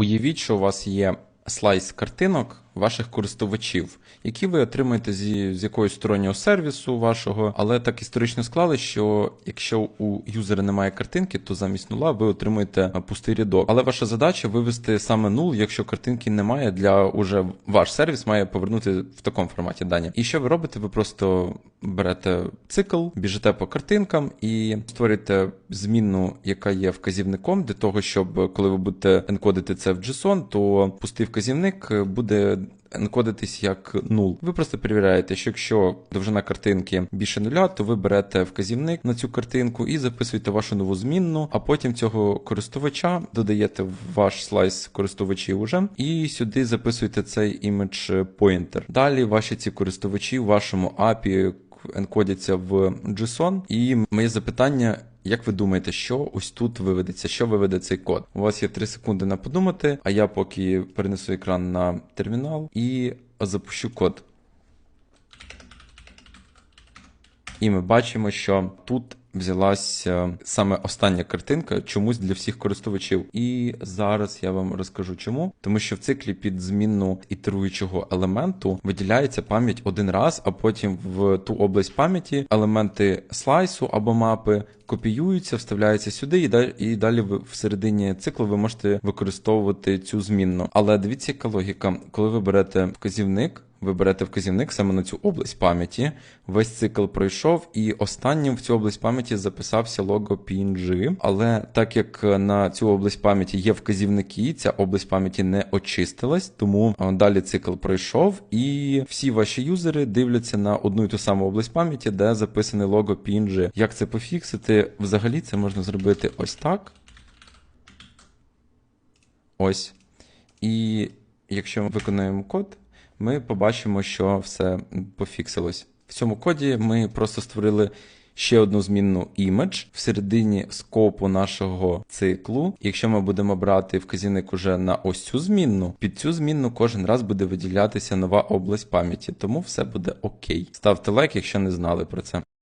Уявіть, що у вас є слайс картинок ваших користувачів, які ви отримаєте зі, з якогось стороннього сервісу вашого, але так історично склали, що якщо у юзера немає картинки, то замість нула ви отримуєте пустий рядок. Але ваша задача вивести саме нул, якщо картинки немає, для уже ваш сервіс має повернути в такому форматі дані. І що ви робите? Ви просто берете цикл, біжите по картинкам і створюєте змінну, яка є вказівником для того, щоб коли ви будете енкодити це в JSON, то пустий вказівник буде енкодитись як нул. Ви просто перевіряєте, що якщо довжина картинки більше нуля, то ви берете вказівник на цю картинку і записуєте вашу нову змінну, а потім цього користувача додаєте в ваш слайс користувачів уже, і сюди записуєте цей image pointer. Далі ваші ці користувачі в вашому API енкодяться в JSON. І моє запитання. Як ви думаєте, що ось тут виведеться, що виведе цей код? У вас є 3 секунди на подумати, а я поки перенесу екран на термінал і запущу код. І ми бачимо, що тут взялась е, саме остання картинка чомусь для всіх користувачів. І зараз я вам розкажу чому. Тому що в циклі під змінну ітеруючого елементу виділяється пам'ять один раз, а потім в ту область пам'яті елементи слайсу або мапи копіюються, вставляються сюди, і далі, і далі ви всередині циклу ви можете використовувати цю змінну. Але дивіться, яка логіка, коли ви берете вказівник. Ви берете вказівник саме на цю область пам'яті. Весь цикл пройшов, і останнім в цю область пам'яті записався лого PNG. Але так як на цю область пам'яті є вказівники, ця область пам'яті не очистилась, тому далі цикл пройшов, і всі ваші юзери дивляться на одну і ту саму область пам'яті, де записаний лого PNG. Як це пофіксити? Взагалі це можна зробити ось так. Ось. І якщо ми виконуємо код ми побачимо, що все пофіксилось. В цьому коді ми просто створили ще одну змінну image всередині скопу нашого циклу. Якщо ми будемо брати вказівник уже на ось цю змінну, під цю змінну кожен раз буде виділятися нова область пам'яті, тому все буде окей. Ставте лайк, якщо не знали про це.